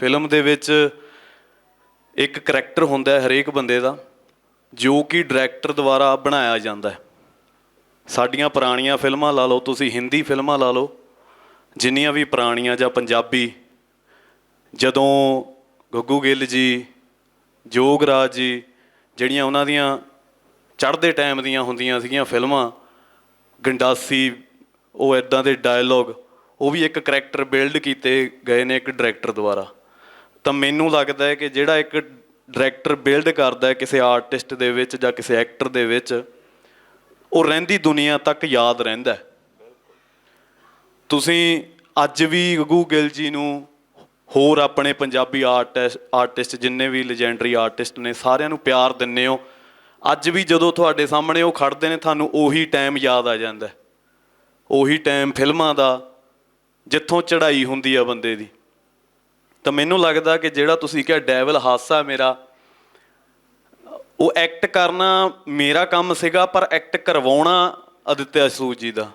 Film ਦੇ ਵਿੱਚ ਇੱਕ ਕਰੈਕਟਰ ਹੁੰਦਾ ਹੈ ਹਰੇਕ ਬੰਦੇ ਦਾ, ਜੋ ਕਿ ਡਾਇਰੈਕਟਰ ਦੁਆਰਾ ਬਣਾਇਆ ਜਾਂਦਾ ਹੈ। ਸਾਡੀਆਂ ਪੁਰਾਣੀਆਂ ਫਿਲਮਾਂ ਲਾ ਲਓ, ਤੁਸੀਂ ਹਿੰਦੀ ਫਿਲਮਾਂ ਲਾ ਲਓ, ਜਿੰਨੀਆਂ ਵੀ ਪੁਰਾਣੀਆਂ ਜਾਂ ਪੰਜਾਬੀ, ਜਦੋਂ ਗੱਗੂ ਗਿੱਲ ਜੀ ਜੋਗਰਾਜ ਜੀ, ਜਿਹੜੀਆਂ ਉਹਨਾਂ ਦੀਆਂ ਚੜ੍ਹਦੇ ਟਾਈਮ ਦੀਆਂ ਹੁੰਦੀਆਂ ਸੀਗੀਆਂ ਫਿਲਮਾਂ, ਗੰਡਾਸੀ, ਉਹ ਇਦਾਂ ਦੇ ਡਾਇਲੋਗ ਉਹ ਵੀ ਇੱਕ ਕਰੈਕਟਰ ਬਿਲਡ ਕੀਤੇ ਗਏ ਨੇ ਇੱਕ ਡਾਇਰੈਕਟਰ ਦੁਆਰਾ। ਤਾਂ ਮੈਨੂੰ ਲੱਗਦਾ ਹੈ ਕਿ ਜਿਹੜਾ ਇੱਕ ਡਾਇਰੈਕਟਰ ਬਿਲਡ ਕਰਦਾ ਹੈ ਕਿਸੇ ਆਰਟਿਸਟ ਦੇ ਵਿੱਚ ਜਾਂ ਕਿਸੇ ਐਕਟਰ ਦੇ ਵਿੱਚ, ਉਹ ਰਹਿੰਦੀ ਦੁਨੀਆ ਤੱਕ ਯਾਦ ਰਹਿੰਦਾ ਤੁਸੀਂ ਅੱਜ ਵੀ ਗੱਗੂ ਗਿੱਲ ਜੀ ਨੂੰ ਹੋਰ ਆਪਣੇ ਪੰਜਾਬੀ ਆਰਟਿਸਟ ਆਰਟਿਸਟ ਜਿੰਨੇ ਵੀ ਲੈਜੈਂਡਰੀ ਆਰਟਿਸਟ ਨੇ, ਸਾਰਿਆਂ ਨੂੰ ਪਿਆਰ ਦਿੰਨੇ ਹੋ। ਅੱਜ ਵੀ ਜਦੋਂ ਤੁਹਾਡੇ ਸਾਹਮਣੇ ਉਹ ਖੜਦੇ ਨੇ, ਤੁਹਾਨੂੰ ਉਹੀ ਟਾਈਮ ਯਾਦ ਆ ਜਾਂਦਾ ਉਹੀ ਟਾਈਮ ਫਿਲਮਾਂ ਦਾ, ਜਿੱਥੋਂ ਚੜ੍ਹਾਈ ਹੁੰਦੀ ਆ ਬੰਦੇ ਦੀ। ਤਾਂ ਮੈਨੂੰ ਲੱਗਦਾ ਕਿ ਜਿਹੜਾ ਤੁਸੀਂ ਕਿਹਾ ਡੈਵਲ ਹਾਸਾ ਮੇਰਾ, ਉਹ ਐਕਟ ਕਰਨਾ ਮੇਰਾ ਕੰਮ ਸੀਗਾ, ਪਰ ਐਕਟ ਕਰਵਾਉਣਾ ਅਦਿੱਤਿਆ ਸੂਜ ਜੀ ਦਾ।